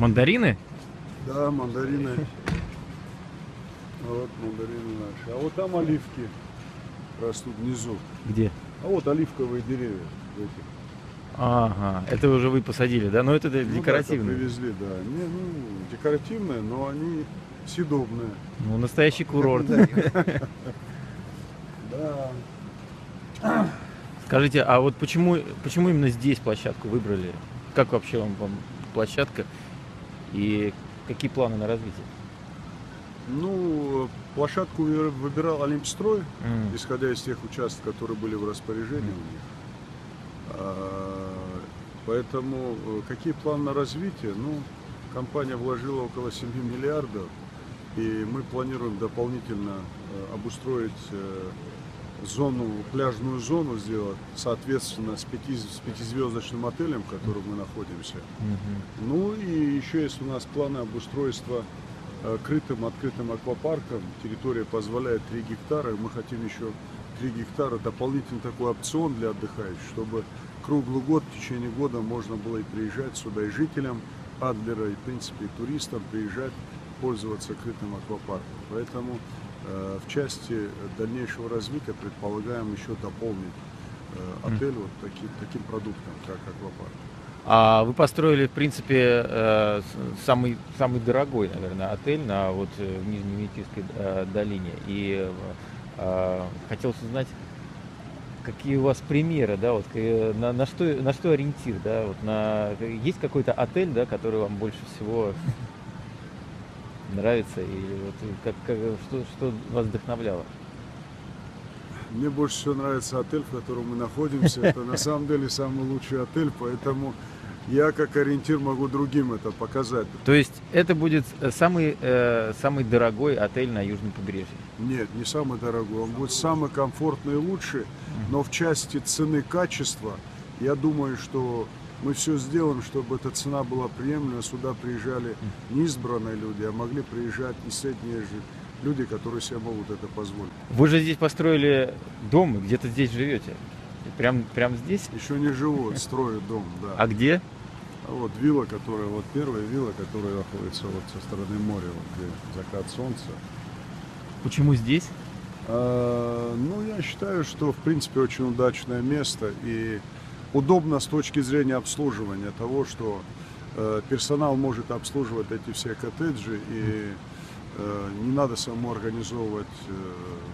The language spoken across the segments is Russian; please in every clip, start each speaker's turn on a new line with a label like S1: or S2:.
S1: Мандарины?
S2: Да, мандарины. Вот мандарины наши. А вот там оливки растут внизу.
S1: Где?
S2: А вот оливковые деревья. в этих.
S1: Ага, это уже вы посадили, да? Но это
S2: Ну да, это привезли, да. Не, ну, декоративные, но они съедобные.
S1: Ну, настоящий курорт.
S2: Да.
S1: Скажите, а вот почему, почему именно здесь площадку выбрали? Как вообще вам, вам площадка? И какие планы на развитие?
S2: Ну, площадку вы- выбирал Олимпстрой,
S1: М,
S2: исходя из тех участков, которые были в распоряжении у них. А, Поэтому э, какие планы на развитие? Ну, компания вложила около 7 миллиардов, и мы планируем дополнительно э, обустроить э, зону, пляжную зону сделать, соответственно, с, пяти, с пятизвездочным отелем, в котором мы находимся.
S1: мгм.
S2: Ну и еще есть у нас планы обустройства э, крытым, открытым аквапарком. Территория позволяет 3 гектара. Мы хотим еще 3 гектара дополнительный такой опцион для отдыхающих, чтобы круглый год, в течение года можно было и приезжать сюда и жителям Адлера, и в принципе и туристам приезжать, пользоваться крытым аквапарком. Поэтому э, в части дальнейшего развития предполагаем еще дополнить э, отель вот таки- таким продуктом, как аквапарк.
S1: А вы построили, в принципе, э, самый, самый дорогой, наверное, отель на вот в Нижнеметийской э, долине. И хотелось узнать, какие у вас примеры, да, вот на, на что на что ориентир, да, вот на есть какой-то отель, да, который вам больше всего нравится и вот как, как- что, что вас вдохновляло?
S2: Мне больше всего нравится отель, в котором мы находимся. Это на самом деле самый лучший отель, поэтому я как ориентир могу другим это показать.
S1: То есть это будет э, самый э, самый дорогой отель на южном побережье.
S2: Нет, не самый дорогой, он будет самый комфортный и лучший, но в части цены качества, я думаю, что мы все сделаем, чтобы эта цена была приемлема. Сюда приезжали не избранные люди, а могли приезжать и средние люди, которые себе могут это позволить.
S1: Вы же здесь построили дом, где-то здесь живете. Прям, прям здесь?
S2: Еще не живут, строят дом, да.
S1: А где?
S2: А вот вилла, которая, вот первая вилла, которая находится вот со стороны моря, вот где закат солнца.
S1: Почему здесь?
S2: А, ну, я считаю, что в принципе очень удачное место и удобно с точки зрения обслуживания того, что э, персонал может обслуживать эти все коттеджи и э, не надо самому организовывать э,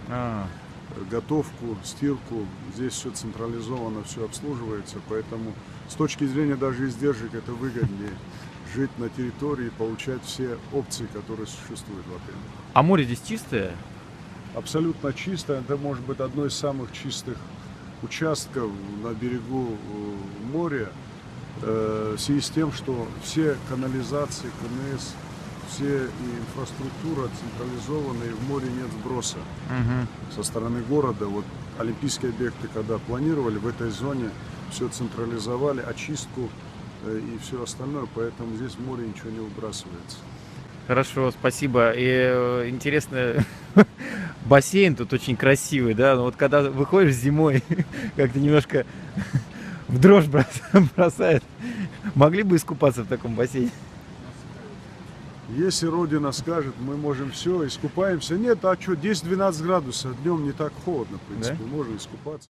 S1: А,
S2: готовку, стирку. Здесь все централизованно, все обслуживается, поэтому с точки зрения даже издержек это выгоднее жить на территории и получать все опции, которые существуют в отеле.
S1: а море здесь чистое?
S2: Абсолютно чисто, это может быть одно из самых чистых участков на берегу э, моря, э, в связи с тем, что все канализации, КНС, все инфраструктура централизована, и в море нет сброса
S1: Мгм.
S2: со стороны города. Вот олимпийские объекты, когда планировали, в этой зоне все централизовали, очистку э, и все остальное, поэтому здесь в море ничего не выбрасывается.
S1: Хорошо, спасибо. И интересно, бассейн тут очень красивый, да? Но вот когда выходишь зимой, как-то немножко в дрожь брос- бросает. Могли бы искупаться в таком бассейне?
S2: Если Родина скажет, мы можем все, искупаемся. Нет, а что, 10-12 градусов, днем не так холодно, в принципе, можно искупаться.